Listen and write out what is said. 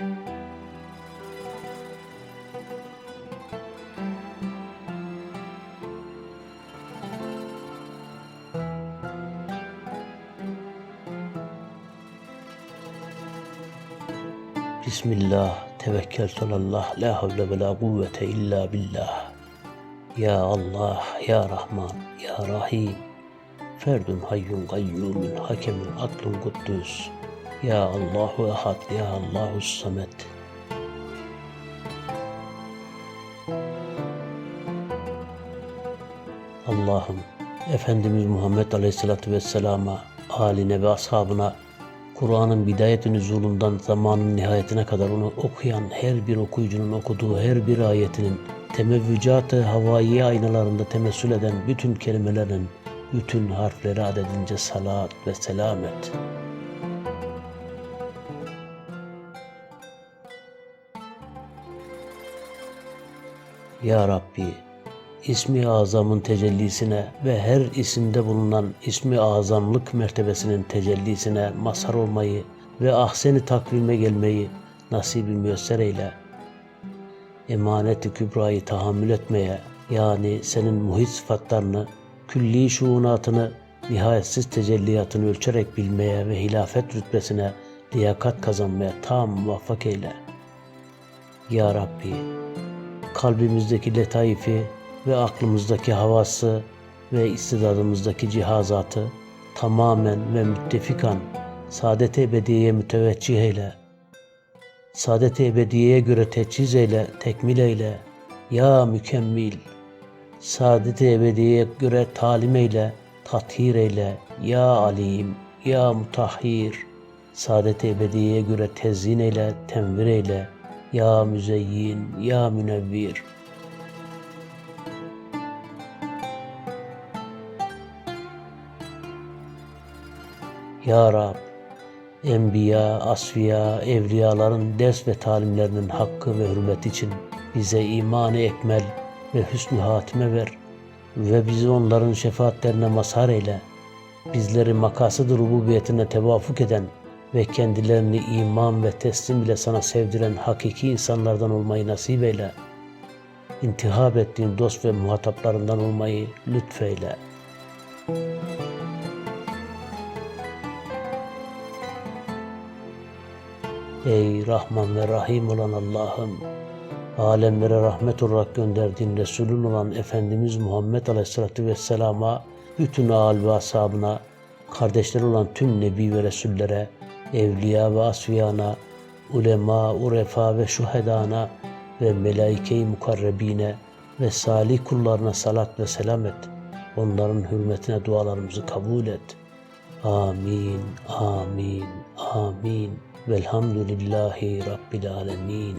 Bismillah, tevekkeltülallah, la havle ve la kuvvete illa billah. Ya Allah, Ya Rahman, Ya Rahim, Ferdun hayyun gayyumun, hakemun adlun kuddüs. Ya Allahu Ehad, Ya Allahu Samet. Allah'ım, Efendimiz Muhammed Aleyhisselatü Vesselam'a, haline ve ashabına, Kur'an'ın bidayet nüzulundan zamanın nihayetine kadar onu okuyan her bir okuyucunun okuduğu her bir ayetinin temevvücat-ı havai aynalarında temessül eden bütün kelimelerin bütün harfleri adedince salat ve selamet. Ya Rabbi, İsmi Azam'ın tecellisine ve her isimde bulunan İsmi Azamlık mertebesinin tecellisine mazhar olmayı ve ahseni takvime gelmeyi nasibi müyesser eyle. Emaneti kübrayı tahammül etmeye yani senin muhit sıfatlarını, külli şuunatını, nihayetsiz tecelliyatını ölçerek bilmeye ve hilafet rütbesine liyakat kazanmaya tam muvaffak eyle. Ya Rabbi, kalbimizdeki letaifi ve aklımızdaki havası ve istidadımızdaki cihazatı tamamen ve müttefikan saadet-i ebediyeye müteveccih eyle. Saadet-i ebediyeye göre teçhiz eyle, tekmil eyle. Ya mükemmil. Saadet-i ebediyeye göre talim eyle, tathir eyle. Ya alim, ya mutahhir. Saadet-i ebediyeye göre tezyin eyle, tenvir eyle. Ya müzeyyin, ya münevvir. Ya Rab, Enbiya, asfiya, evliyaların ders ve talimlerinin hakkı ve hürmeti için bize iman-ı ekmel ve hüsnü hatime ver ve bizi onların şefaatlerine mazhar eyle. Bizleri makasıd rububiyetine tevafuk eden ve kendilerini iman ve teslim ile sana sevdiren hakiki insanlardan olmayı nasip eyle. İntihab ettiğin dost ve muhataplarından olmayı lütfeyle. Ey Rahman ve Rahim olan Allah'ım! Alemlere rahmet olarak gönderdiğin Resulün olan Efendimiz Muhammed Aleyhisselatü Vesselam'a, bütün âl ve ashabına, kardeşleri olan tüm Nebi ve Resullere, evliya ve asfiyana, ulema, urefa ve şuhedana ve melaike-i mukarrebine ve salih kullarına salat ve selam et. Onların hürmetine dualarımızı kabul et. Amin, amin, amin. Velhamdülillahi Rabbil alemin.